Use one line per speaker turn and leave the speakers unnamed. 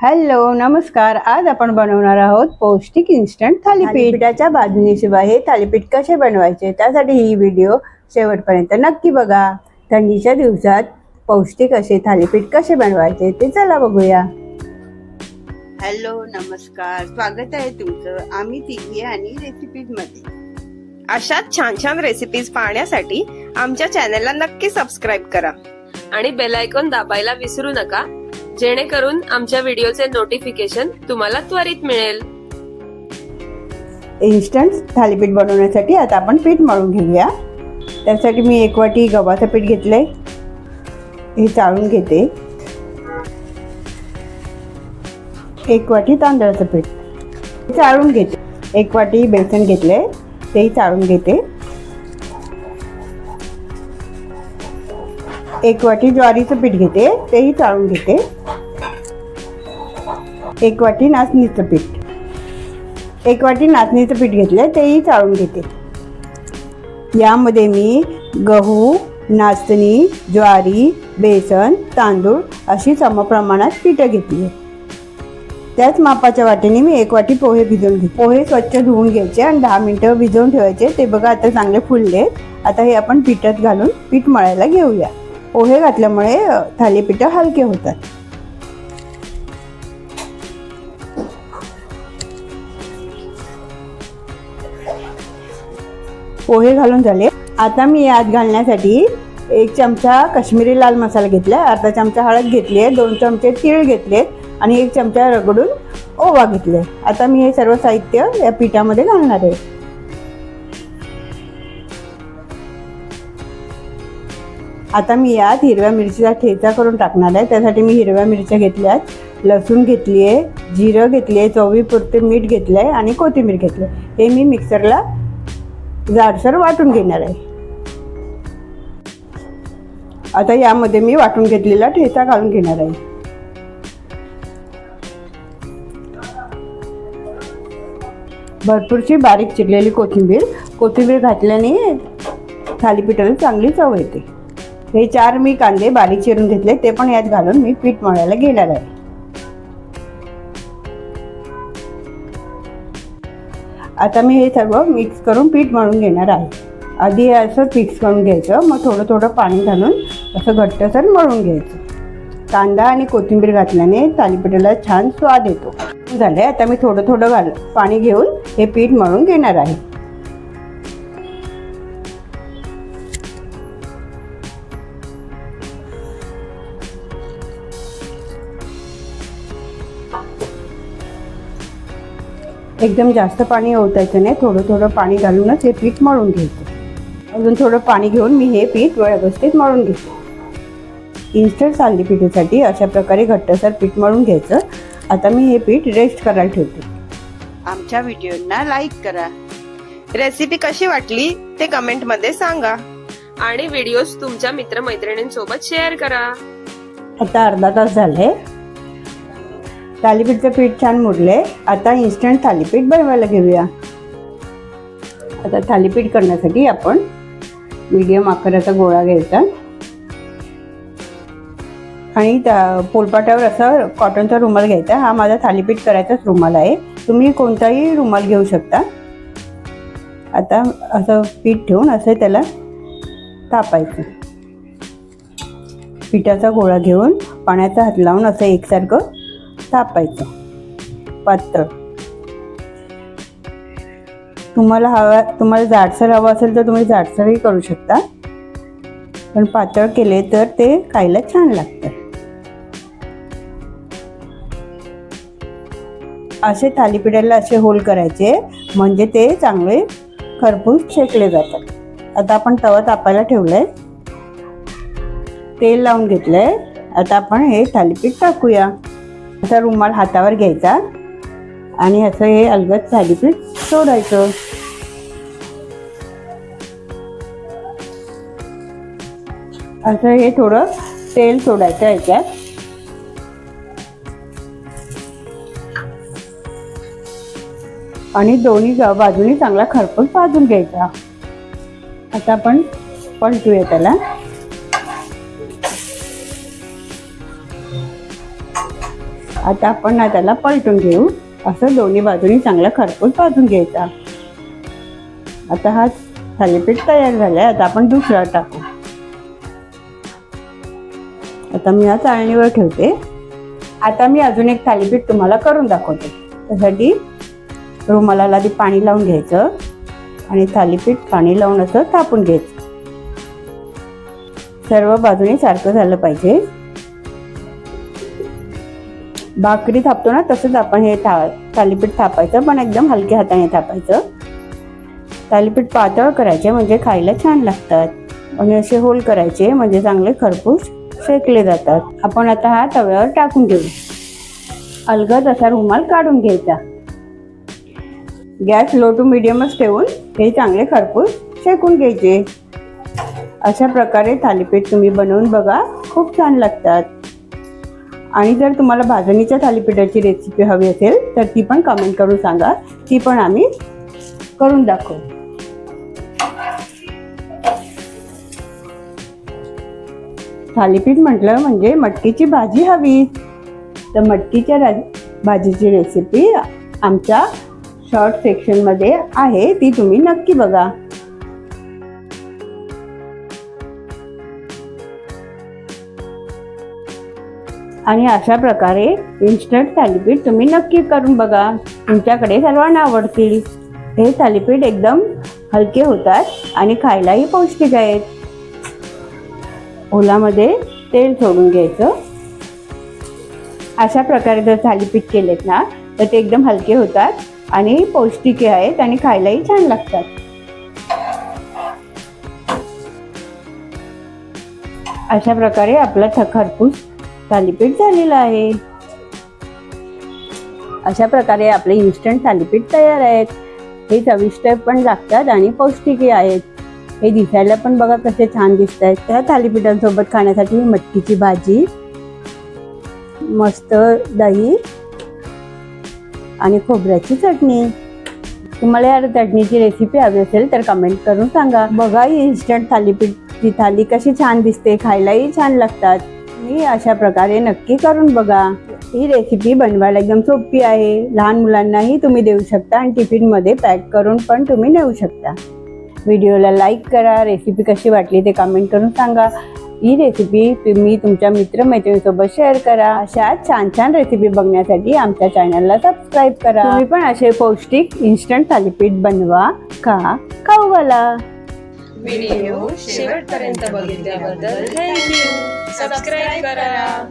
Hello नमस्कार. आज आपण बनवणार आहोत पौष्टिक इन्स्टंट थालीपीठ. थालीपीठाच्या बाजूनीशिवाय हे थालीपीठ कसे बनवायचे त्यासाठी ही व्हिडिओ शेवटपर्यंत नक्की बघा. थंडीच्या दिवसात पौष्टिक असे थालीपीठ कसे बनवायचे ते चला बघूया. हॅलो नमस्कार. स्वागत आहे तुमचं. आम्ही तिघी आणि रेसिपीजमध्ये
अशाच छान छान रेसिपीज पाहण्यासाठी आमच्या चॅनलला नक्की सबस्क्राईब करा. आणि बेल आयकॉन दाबायला विसरू नका. जेणेकरून आमच्या व्हिडिओचे नोटिफिकेशन तुम्हाला त्वरित मिळेल.
इन्स्टंट थालीपीठ बनवण्यासाठी आता आपण पीठ मळून घेऊया. त्यासाठी मी एक वाटी गव्हाचं पीठ घेतलंय. हे चाळून घेते. एक वाटी तांदळाचं पीठ. चाळून घेते. एक वाटी बेसन घेतलंय. तेही चाळून घेते. एक वाटी ज्वारीचं पीठ घेते तेही चाळून घेते. एक वाटी नाचणीचं पीठ. एक वाटी नाचणीचं पीठ घेतलं तेही चाळून घेते. यामध्ये मी गहू नाचणी ज्वारी बेसन तांदूळ अशी समप्रमाणात पिठं घेतली आहे त्याच मापाच्या वाटेने मी एक वाटी पोहे भिजवून घेते. पोहे स्वच्छ धुवून घ्यायचे आणि दहा मिनटं भिजवून ठेवायचे. ते बघा आता चांगले फुलले आता हे आपण पिठात घालून पीठ मळायला घेऊया. पोहे घातल्यामुळे थालीपीठं हलके होतात. पोहे घालून झाले. आता मी यात घालण्यासाठी एक चमचा काश्मीरी लाल मसाला घेतला अर्धा चमचा हळद घेतली आहे दोन चमचे तीळ घेतले आणि एक चमचा रगडून ओवा घेतले आता मी हे सर्व साहित्य या पिठामध्ये घालणार आहे. आता मी यात हिरव्या मिरचीचा ठेचा करून टाकणार आहे. त्यासाठी मी हिरव्या मिरच्या घेतल्यात लसूण घेतली आहे जिरं घेतली आहे चवीपुरते मीठ घेतलं आहे आणि कोथिंबीर घेतलं हे मी मिक्सरला जाडसर वाटून घेणार आहे. आता यामध्ये मी वाटून घेतलेला ठेचा घालून घेणार आहे. भरपूरशी बारीक चिरलेली कोथिंबीर. कोथिंबीर घातल्याने थालीपीठाला चांगली चव येते. हे चार मी कांदे बारीक चिरून घेतले ते पण यात घालून मी पीठ मळायला घेणार आहे. आता मी हे सर्व मिक्स करून पीठ मळून घेणार आहे. आधी हे असं मिक्स करून घ्यायचं मग थोडं थोडं पाणी घालून असं घट्टसर मळून घ्यायचं. कांदा आणि कोथिंबीर घातल्याने थालीपीठाला छान स्वाद येतो. झालं आता मी थोडं थोडं घाल पाणी घेऊन हे पीठ मळून घेणार आहे. एकदम जास्त पाणी ओतायचं नाही थोडं थोडं पाणी घालूनच हे पीठ मळून घ्यायचं. अजून थोडं पाणी घेऊन मी हे पीठ व्यवस्थित मळून घेते. इन्स्टंट थालीपीठासाठी अशा प्रकारे घट्टसर पीठ मळून घ्यायचं. आता मी हे पीठ रेस्ट करायला ठेवते. आमच्या व्हिडिओंना लाईक करा.
रेसिपी कशी वाटली ते कमेंटमध्ये सांगा. आणि व्हिडिओज तुमच्या मित्रमैत्रिणींसोबत शेअर करा.
आता अर्धा तास झाले. थालीपीठचं पीठ छान मुरले. आता इन्स्टंट थालीपीठ बनवायला घेऊया. आता थालीपीठ करण्यासाठी आपण मीडियम आकाराचा गोळा घ्यायचा. आणि त्या पोलपाटावर असा कॉटनचा रुमाल घ्यायचा. हा माझा थालीपीठ करायचाच रुमाल आहे. तुम्ही कोणताही रुमाल घेऊ शकता. आता असं पीठ ठेवून असं त्याला तापायचं. पिठाचा गोळा घेऊन पाण्याचा हात लावून असं एकसारखं तापायचं. पातळ. तुम्हाला हवा तुम्हाला जाडसर हवं असेल तर तुम्ही जाडसरही करू शकता. पण पातळ केले तर ते खायला छान लागतं. असे थालीपीठाला असे होल करायचे म्हणजे ते चांगले खरपूस शेकले जातात. आता आपण तवा तापायला ठेवलंय. तेल लावून घेतलंय. आता आपण हे थालीपीठ टाकूया. असा रुमाल हातावर घ्यायचा. आणि असं हे अलगद थालीपीठ सोडायचं. असं हे थोडं तेल सोडायचं याच्यात आणि दोन्ही बाजूनी चांगला खरपूस भाजून घ्यायचा. आता आपण पलटूया त्याला. आता आपण ना त्याला पलटून घेऊ. असं दोन्ही बाजूनी चांगला खरपूस भाजून घ्यायचा. आता हा थालीपीठ तयार झालाय. आता आपण दुसरा टाकू. आता मी हा चाळणीवर ठेवते. आता मी अजून एक थालीपीठ तुम्हाला करून दाखवते. त्यासाठी रुमालाला आधी पाणी लावून घ्यायचं आणि थालीपीठ पाणी लावून असं थापून घ्यायचं. सर्व बाजूने सारखं झालं पाहिजे. भाकरी थापतो ना तसंच आपण हे था थालीपीठ थापायचं पण एकदम हलक्या हाताने थापायचं. थालीपीठ पातळ करायचे म्हणजे खायला छान लागतात. आणि असे होल करायचे म्हणजे चांगले खरपूस शेकले जातात. आपण आता हा तव्यावर टाकून घेऊ. अलगद असा रुमाल काढून घ्यायचा. गॅस लो टू मिडियमच ठेवून हे चांगले खरपूस शेकून घ्यायचे. अशा प्रकारे थालीपीठ तुम्ही बनवून बघा खूप छान लागतात. आणि जर तुम्हाला भाजणीच्या थालीपीठाची रेसिपी हवी असेल तर ती पण कमेंट करून सांगा. ती पण आम्ही करून दाखवू. थालीपीठ म्हटलं म्हणजे मटकीची भाजी हवी. तर मटकीच्या भाजीची रेसिपी आमच्या शॉर्ट सेक्शनमध्ये आहे. ती तुम्ही नक्की बघा. आणि अशा प्रकारे इन्स्टंट थालीपीठ तुम्ही नक्की करून बघा. तुमच्याकडे सर्वांना आवडतील. हे थालीपीठ एकदम हलके होतात आणि खायलाही पौष्टिक आहेत. ओलामध्ये तेल सोडून घ्यायचं. अशा प्रकारे जर थालीपीठ केलेत ना तर ते एकदम हलके होतात आणि पौष्टिक आहेत आणि खायलाही छान लागतात. अशा प्रकारे आपला थ- थालीपीठ झालेलं आहे. अशा प्रकारे आपले इन्स्टंट थालीपीठ तयार आहेत. हे चविष्ट पण लागतात आणि पौष्टिकही आहेत. हे दिसायला पण बघा कसे छान दिसत आहेत. त्या थालीपीठांसोबत खाण्यासाठी मटकीची भाजी मस्त दही आणि खोबऱ्याची चटणी. तुम्हाला या चटणीची रेसिपी हवी असेल तर कमेंट करून सांगा. बघा ही इन्स्टंट थालीपीठची थाली कशी छान दिसते. खायलाही छान लागतात. मी अशा प्रकारे नक्की करून बघा. ही रेसिपी बनवायला एकदम सोपी आहे. लहान मुलांनाही तुम्ही देऊ शकता आणि टिफिनमध्ये पॅक करून पण तुम्ही नेऊ शकता. व्हिडिओला लाईक करा. रेसिपी कशी वाटली ते कमेंट करून सांगा. ही रेसिपी तुम्ही तुमच्या मित्रमैत्रिणीसोबत शेअर करा. अशा छान छान रेसिपी बघण्यासाठी आमच्या चॅनलला सबस्क्राईब करा. तुम्ही पण असे पौष्टिक इन्स्टंट थालीपीठ बनवा खा खाऊ घाला.
व्हिडिओ शेवटपर्यंत बघितल्याबद्दल थँक्यू सबस्क्राईब करा.